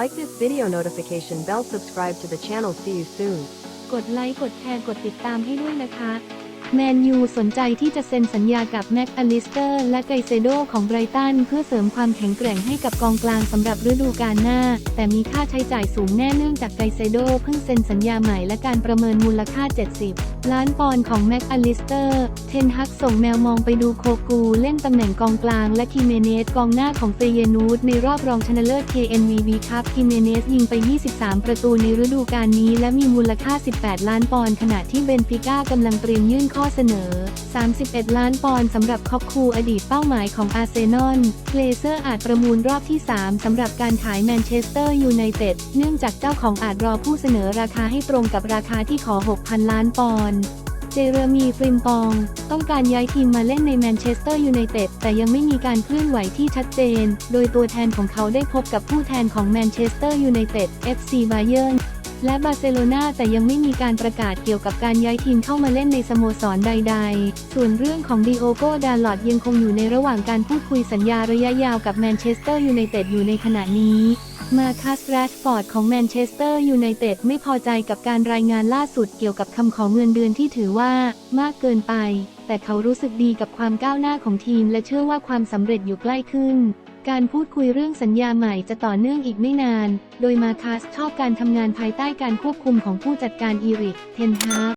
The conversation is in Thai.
Like this video notification bell subscribe to the channel see you soon กดไลค์กดแชร์กดติดตามให้ด้วยนะคะแมนยูสนใจที่จะเซ็นสัญญากับแม็กอลิสเตอร์และไกเซโดของไบรตันเพื่อเสริมความแข็งแกร่งให้กับกองกลางสำหรับฤดูกาลหน้า แต่มีค่าใช้จ่ายสูงแน่เนื่องจากไกเซโดเพิ่งเซ็นสัญญาใหม่และการประเมินมูลค่า 70 ล้านปอนด์ของแม็กอลิสเตอร์ เทนฮักส่งแมวมองไปดูโคกูเล่นตำแหน่งกองกลางและคิเมเนสกองหน้าของเฟเยนูดในรอบรองชนะเลิศ KNVB ครับคิเมเนสยิงไป 23 ประตูในฤดูกาลนี้และมีมูลค่า 18 ล้านปอนด์ขณะที่เบนฟิก้ากำลังเตรียมยื่นข้อเสนอ 31 ล้านปอนด์สำหรับคอกคูอดีตเป้าหมายของอาร์เซนอลเกลเซอร์อาจประมูลรอบที่ 3 สำหรับการขายแมนเชสเตอร์ยูไนเต็ดเนื่องจากเจ้าของอาจรอผู้เสนอราคาให้ตรงกับราคาที่ขอ 6,000 ล้านปอนด์เจเรมีฟริมปอง ต้องการย้ายทีมมาเล่นในแมนเชสเตอร์ยูไนเต็ดแต่ยังไม่มีการเคลื่อนไหวที่ชัดเจน โดยตัวแทนของเขาได้พบกับผู้แทนของแมนเชสเตอร์ยูไนเต็ด FC บาเยิร์น และบาร์เซโลนาแต่ยังไม่มีการประกาศเกี่ยวกับการย้ายทีมเข้ามาเล่นในสโมสรใด ๆ ส่วนเรื่องของดิโอโกดาลอดยังคงอยู่ในระหว่างการพูดคุยสัญญาระยะยาวกับแมนเชสเตอร์ยูไนเต็ดอยู่ในขณะนี้ มาคัสแรชฟอร์ดของแมนเชสเตอร์ยูไนเต็ดไม่พอใจกับการรายงานล่าสุดเกี่ยวกับคำขอเงินเดือนที่ถือว่ามากเกินไป แต่เขารู้สึกดีกับความก้าวหน้าของทีม และเชื่อว่าความสำเร็จอยู่ใกล้ขึ้น การพูดคุยเรื่องสัญญาใหม่จะต่อเนื่องอีกไม่นาน โดยมาคัสชอบการทำงานภายใต้การควบคุมของผู้จัดการอีริก เทนฮาร์